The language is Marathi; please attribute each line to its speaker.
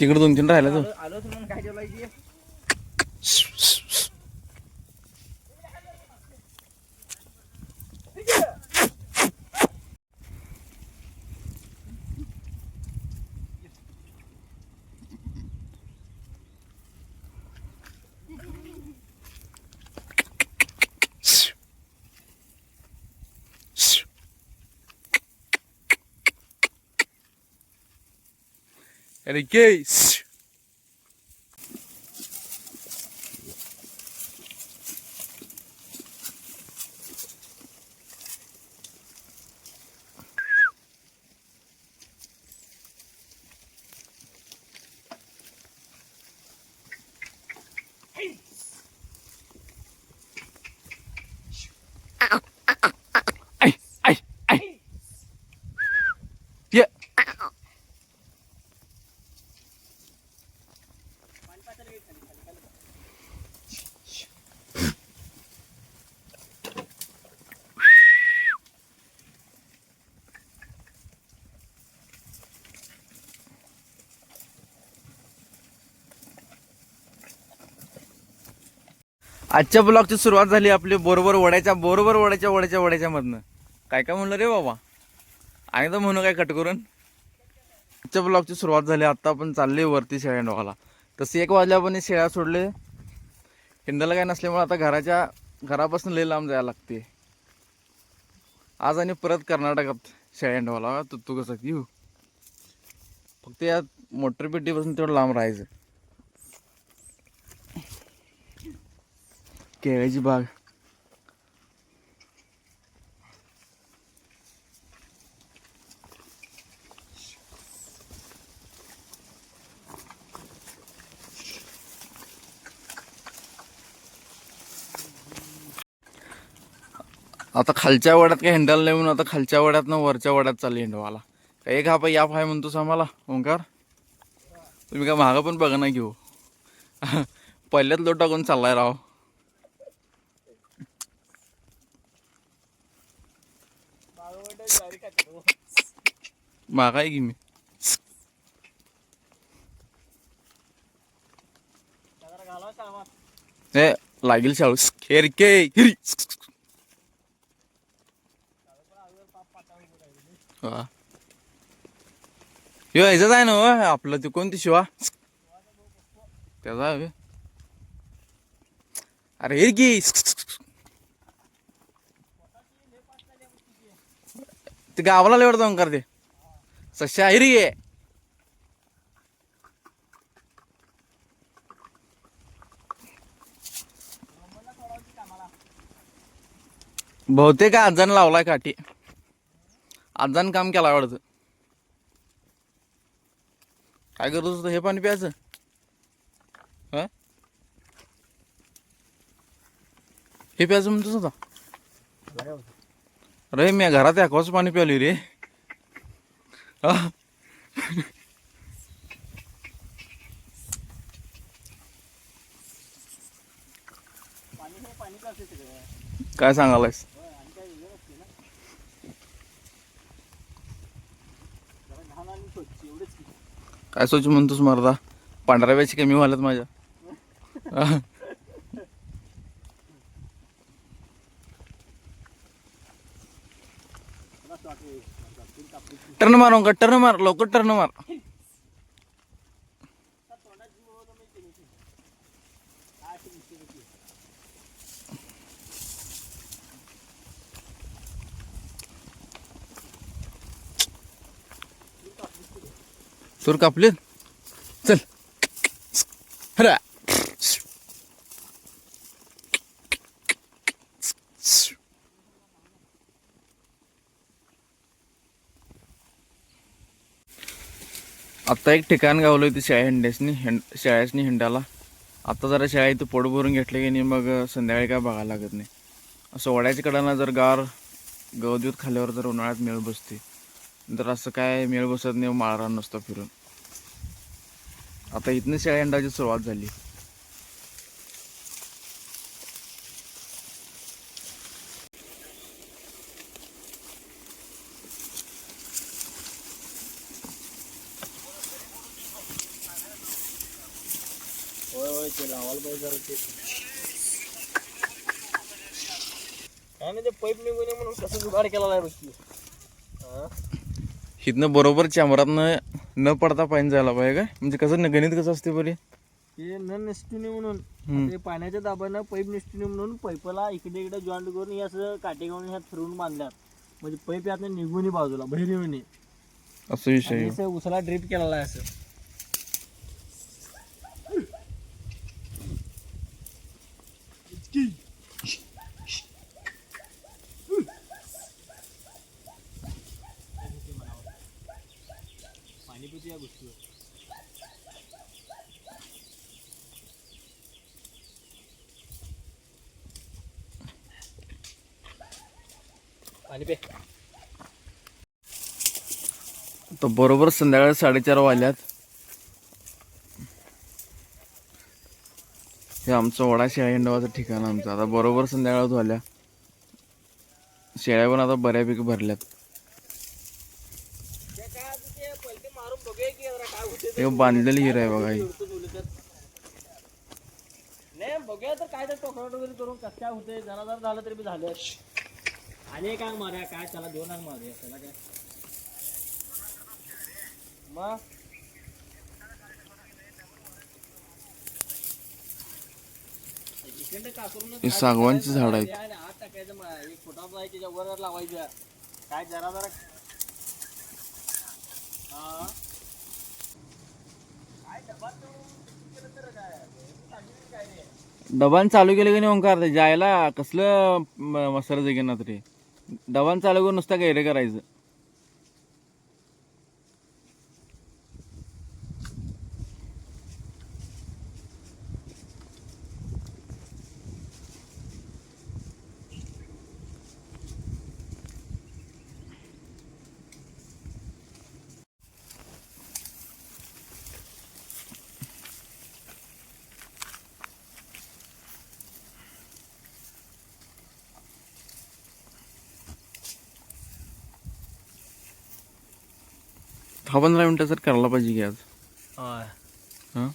Speaker 1: तिकडे दोन तीन राहिला तो
Speaker 2: आलो म्हणून काय जेवायची
Speaker 1: अरे के आजच्या ब्लॉगची सुरुवात झाली आपली बरोबर वड्याच्या बरोबर वड्याच्या वड्याच्या वड्याच्यामधनं काय काय म्हणलं रे बाबा? आणि तर म्हणू काय कट करून? आजच्या ब्लॉगची सुरुवात झाली आत्ता आपण चालले वरती शेळ्या डोहाला तसे एक वाजल्या आपण शेळ्या सोडले. हिंडाला काय नसल्यामुळे आता घराच्या घरापासून लई लांब जायला लागते. आज आणि परत कर्नाटकात शेळ्या तू तू कसं येऊ. फक्त या मोटरपेटीपासून तेवढं लांब राहायचं. केळ्याची बाग आता खालच्या वड्यात काही हिंडायला नाही म्हणून आता खालच्या वड्यात ना वरच्या वड्यात चालली हिंडवाला काय एक हा पाय या पाय म्हणतोस आम्हाला ओंकार? तुम्ही काय महाग पण बघा ना घेऊ हो. पहिल्यात लोट टाकून चाललाय राव. मागाय की मी ए लागेल शाळू खेर के हिरी हा. ह्यो ह्याचाच आहे ना हो, आपलं ते कोणती शिवा? त्याचा आहे. अरे हिर की. ते गावाला लेवड जाऊन करते सश्या हिरी आहे. बहुतेक आजान लावलाय काठी. आजान काम केला वाटतं. काय करत होतं हे पाणी प्यायचं? हा? हे प्यायचं म्हणतोस होता अरे मी घरात एकवाच पाणी प्यायली रे. काय सांगालायस
Speaker 2: काय
Speaker 1: सोच म्हणतोस मर्दा? पांढऱ्या व्याची कमी व्हायलात माझ्या हा.
Speaker 2: तुला असं वाटतं, तीन कापडी
Speaker 1: टर्न मार ओंकार टर्न मार लवकर टर्न मार। सूर कापले? चल। हरा। आत्ता एक ठिकाण गावलं होती शाळा हंड्यासनी हिंड शाळ्यासनी हिंडाला आता जरा शाळा इथं पोट भरून घेतलं की नाही मग संध्याकाळी काय बघायला लागत नाही. असं वड्याच्या कडानं जर गार गवदूत खाल्यावर जर उन्हाळ्यात मेळ बसते. तर असं काय मेळ बसत नाही माळरान नसतं फिरून. आता इथनं शेळ्या हंडाची सुरुवात झाली.
Speaker 2: होय होय ते लावायला पाहिजे जरा ते काय नाही ते पाईप निघून ये म्हणून कसं जुगाड बघ की हा?
Speaker 1: इथनं बरोबर चॅमरातनं न पडता पाणी जायला पाहिजे काय म्हणजे कसं न- गणित कसं असते बरे
Speaker 2: ते न निष्ठुनी म्हणून. ते पाण्याच्या दाबानं पाईप निष्ठुनी म्हणून पाईपला इकडे इकडे जॉईंट करून हे असं काटे घेऊन ह्यात फिरवून बांधल्यात म्हणजे पाईप यातनं निघून बाजूला बाहेर ये.
Speaker 1: असं विषय
Speaker 2: आणि. असं उसाला ड्रिप केलेला आहे असं पाणी पितो या गोष्टीवर पाणी पे.
Speaker 1: तर बरोबर संध्याकाळी साडेचार वाजल्यात. हे आमचं वडा शेळ्या हिंडवाचं ठिकाण आमचं. आता बरोबर संध्याकाळ झाल्या. शेळ्या पण आता बऱ्यापैकी भरल्यात.
Speaker 2: ते ते
Speaker 1: हे बांधलेली हिर आहे बघा ही.
Speaker 2: नाही बघूया तर काय तर टोकरा वगैरे करून कसं काय होते जरा जरा झालं तरी झालं. आणि काय मारूया? काय? त्याला दोन अंग मारूया. त्याला काय? मग?
Speaker 1: हे सागवानची झाड आहेत.
Speaker 2: आणि आत टाकायचं मग एक फुटाचा आहे त्याच्या वर लावायचं. काय जरा जरा हा? काय डबा तो? केलं तर काय? सांगितलं काय नाही
Speaker 1: डबान चालू केलं की नाही ओंकार? ते जायला कसलं म- मसाला जगेना तरी डबांचा लगून करून नुसतं गैरे करायचं. दहा पंधरा मिनिटं तर करायला पाहिजे की आज? हां?